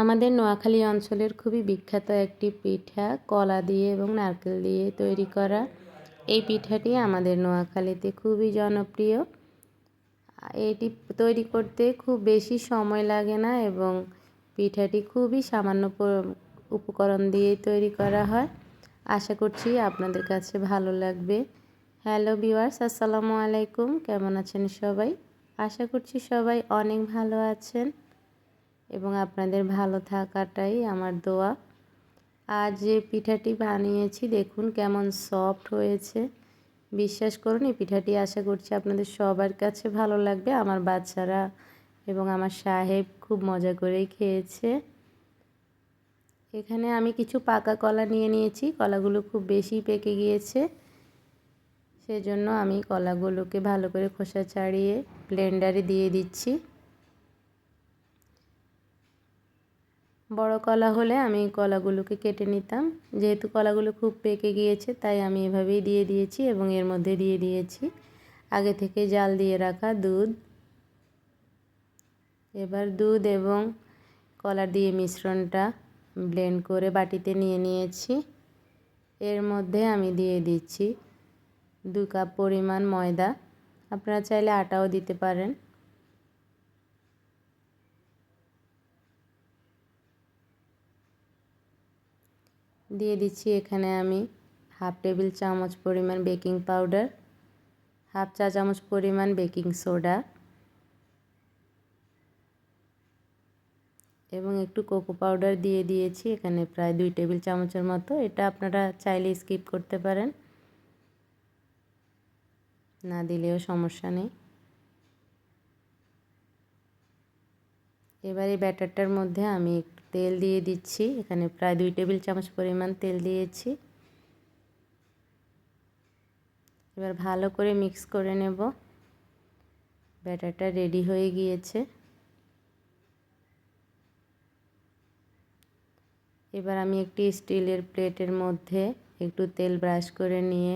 আমাদের নোয়াখালী অঞ্চলের খুবই বিখ্যাত একটি পিঠা, কলা দিয়ে এবং নারকেল দিয়ে তৈরি করা এই পিঠাটি আমাদের নোয়াখালীতে খুবই জনপ্রিয়। এটি তৈরি করতে খুব বেশি সময় লাগে না এবং পিঠাটি খুবই সামান্য উপকরণ দিয়ে তৈরি করা হয়। আশা করছি আপনাদের কাছে ভালো লাগবে। হ্যালো ভিওয়ার্স আসসালামু আলাইকুম। কেমন আছেন সবাই? আশা করছি সবাই অনেক ভালো আছেন। এবং আপনাদের ভালো থাকাটাই আমার দোয়া। আজ যে পিঠাটি বানিয়েছি, দেখুন কেমন সফট হয়েছে। বিশ্বাস করুন, এই পিঠাটি আশা করছি আপনাদের সবার কাছে ভালো লাগবে। আমার বাচ্চারা এবং আমার সাহেব খুব মজা করেই খেয়েছে। এখানে আমি কিছু পাকা কলা নিয়ে নিয়েছি। কলাগুলো খুব বেশি পেকে গিয়েছে। সেজন্য আমি কলাগুলোকে ভালো করে খোসা ছাড়িয়ে ব্লেন্ডারে দিয়ে দিচ্ছি। বড় কলা হলে আমি কলাগুলোকে কেটে নিতাম। যেহেতু কলাগুলো খুব পেকে গিয়েছে, তাই আমি এভাবেই দিয়ে দিয়েছি এবং এর মধ্যে দিয়ে দিয়েছি। আগে থেকে জাল দিয়ে রাখা দুধ। এবার দুধ এবং কলা দিয়ে মিশ্রণটা ব্লেন্ড করে বাটিতে নিয়ে নিয়েছি। এর মধ্যে আমি দিয়ে দিচ্ছি দু কাপ পরিমাণ ময়দা। আপনারা চাইলে আটাও দিতে পারেন। দিয়ে দিচ্ছি এখানে আমি হাফ টেবিল চামচ পরিমাণ বেকিং পাউডার, হাফ চা চামচ পরিমাণ বেকিং সোডা এবং একটু কোকো পাউডার দিয়ে দিয়েছি এখানে প্রায় দুই টেবিল চামচের মতো। এটা আপনারা চাইলে স্কিপ করতে পারেন, না দিলেও সমস্যা নেই। এবার ব্যাটারটার মধ্যে আমি তেল দিয়ে দিচ্ছি। এখানে প্রায় দুই টেবিল চামচ পরিমাণ তেল দিয়েছি। এবার ভালো করে মিক্স করে নেব। ব্যাটারটা রেডি হয়ে গিয়েছে। এবার আমি একটি স্টিলের প্লেটের মধ্যে একটু তেল ব্রাশ করে নিয়ে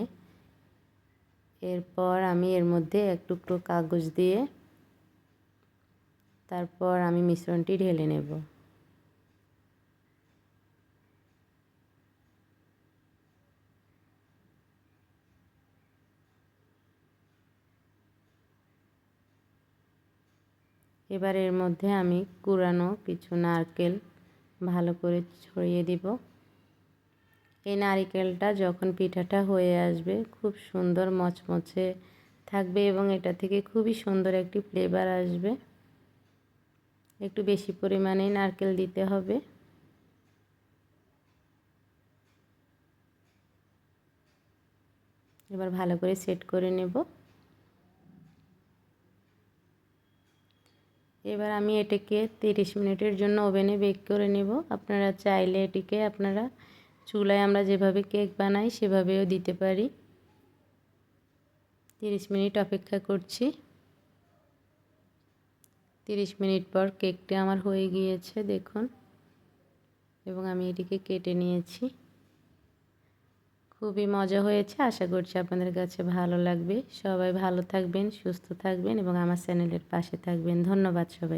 এরপর আমি এর মধ্যে এক টুকরো কাগজ দিয়ে তারপর আমি মিশ্রণটি ঢেলে নেব। এবার এর মধ্যে আমি কুড়ানো কিছু নারকেল ভালো করে ছড়িয়ে দিব। এই নারিকেলটা যখন পিঠাটা হয়ে আসবে, খুব সুন্দর মচমচে থাকবে এবং এটা থেকে খুবই সুন্দর একটি ফ্লেভার আসবে। একটু বেশি পরিমাণে নারকেল দিতে হবে। এবার ভালো করে সেট করে নেব। এবার আমি এটাকে তিরিশ মিনিটের জন্য ওভেনে বেক করে নেব। আপনারা চাইলে এটিকে আপনারা চুলায় আমরা যেভাবে কেক বানাই সেভাবেও দিতে পারি। তিরিশ মিনিট অপেক্ষা করছি। তিরিশ মিনিট পর কেকটি আমার হয়ে গিয়েছে, দেখুন। এবং আমি এটিকে কেটে নিয়েছি। খুবই মজা হয়েছে, আশা করছি আপনাদের কাছে ভালো লাগবে। সবাই ভালো থাকবেন, সুস্থ থাকবেন এবং আমার চ্যানেলের পাশে থাকবেন। ধন্যবাদ সবাই।